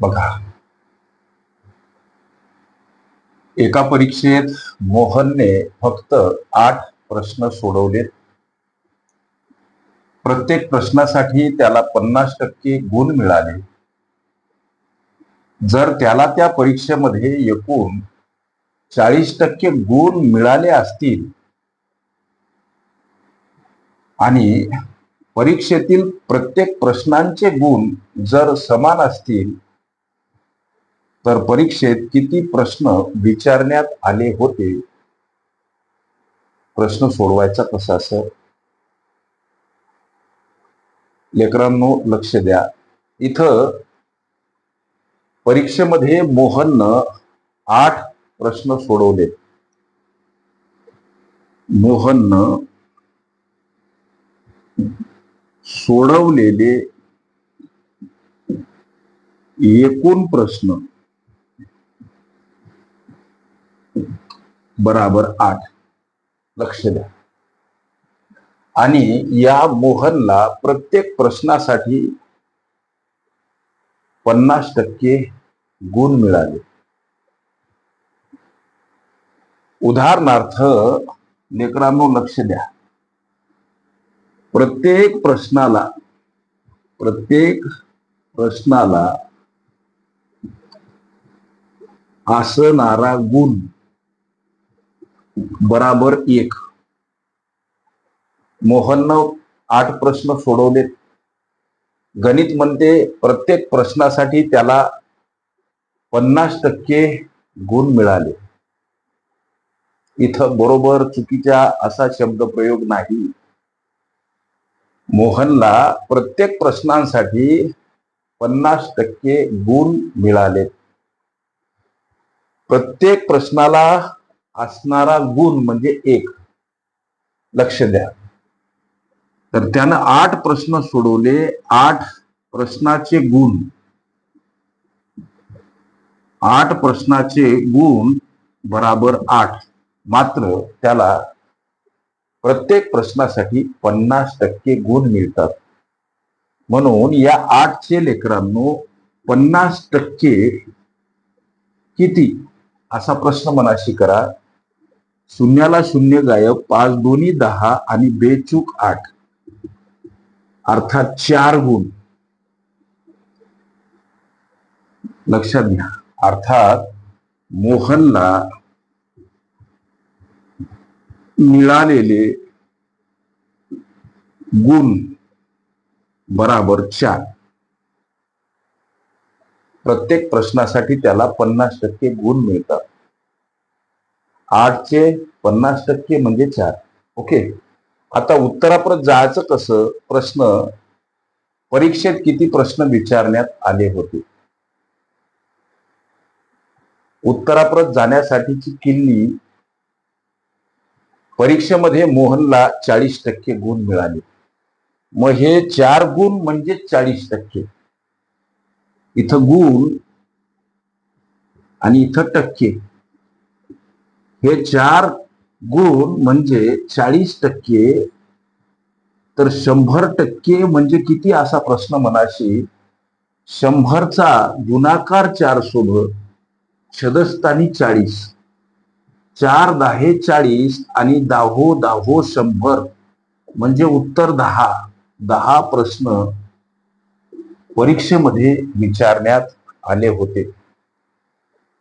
बघा. एका परीक्षेत मोहनने फक्त आठ प्रश्न सोडवले प्रत्येक प्रश्नासाठी त्याला पन्नास टक्के गुण मिळाले. जर त्याला त्या परीक्षेमध्ये एकूण चाळीस टक्के गुण मिळाले असतील आणि परीक्षेतील प्रत्येक प्रश्नांचे गुण जर समान असतील तर परीक्षेत किती प्रश्न विचारण्यात आले होते? प्रश्न सोडवायचा कसा सर? लेकरांनो लक्ष द्या. इथं परीक्षेमध्ये मोहननं आठ प्रश्न सोडवले. मोहननं सोडवलेले एकूण प्रश्न बराबर आठ. लक्ष द्या. आणि या मोहनला प्रत्येक प्रश्नासाठी पन्नास टक्के गुण मिळाले. उदाहरणार्थ लेकरांनो लक्ष द्या. प्रत्येक प्रश्नाला प्रत्येक प्रश्नाला असणारा गुण बराबर एक. मोहननं आठ प्रश्न सोडवले गणित म्हणते प्रत्येक प्रश्नासाठी त्याला पन्नास टक्के गुण मिळाले. इथं बरोबर चुकीचा असा शब्द प्रयोग नाही. मोहनला प्रत्येक प्रश्नांसाठी पन्नास टक्के गुण मिळाले प्रत्येक प्रश्नाला असणारा गुण म्हणजे एक. लक्ष द्या. तर त्यानं आठ प्रश्न सोडवले. आठ प्रश्नाचे गुण. आठ प्रश्नाचे गुण बराबर आठ. मात्र त्याला प्रत्येक प्रश्नासाठी पन्नास टक्के गुण मिळतात. म्हणून या आठचे लेकरांनो पन्नास टक्के किती? असा प्रश्न मनाशी करा. शून्याला शून्य गायब पाच दोन्ही दहा आणि बेचूक आठ. अर्थात चार गुण. लक्षात घ्या. अर्थात मोहनला मिळालेले गुण बराबर चार. प्रत्येक प्रश्नासाठी त्याला पन्नास टक्के गुण मिळतात. आठचे पन्नास टक्के म्हणजे चार. ओके? आता उत्तरापर्यंत जायचं कसं? प्रश्न परीक्षेत किती प्रश्न विचारण्यात आले होते? उत्तराप्रत जाण्यासाठीची किल्ली परीक्षेमध्ये मोहनला चाळीस टक्के गुण मिळाले. मग हे चार गुण म्हणजे चाळीस टक्के. इथं गुण आणि इथं टक्के. हे चार गुण म्हणजे चाळीस टक्के तर शंभर टक्के म्हणजे किती असा प्रश्न मनाशी? शंभरचा गुणाकार चार सोबत छदस्थानी चाळीस. चार दहा चाळीस आणि दाहो दाहो शंभर म्हणजे उत्तर दहा. दहा प्रश्न परीक्षेमध्ये विचारण्यात आले होते.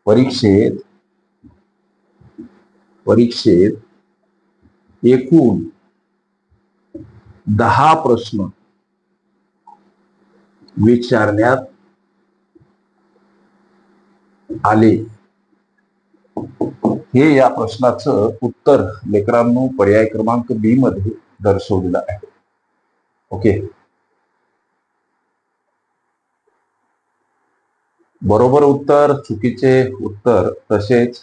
परीक्षेत परीक्षेत एकूण दहा प्रश्न विचारण्यात आले. हे या प्रश्नाचं उत्तर लेकरांनो पर्याय क्रमांक बी मध्ये दर्शवलेलं आहे. ओके? बरोबर उत्तर चुकीचे उत्तर तसेच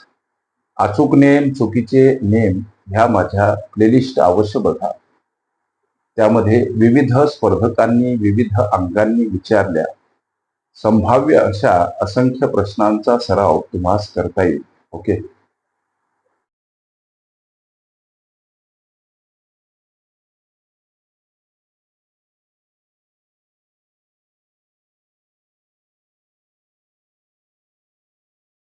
अचूक नेम चुकीचे नेम ह्या माझ्या प्लेलिस्ट अवश्य बघा. त्यामध्ये विविध स्पर्धकांनी विविध अंगांनी विचारल्या. संभाव्य अशा असंख्य प्रश्नांचा सराव तुम्हाला करता येईल. ओके?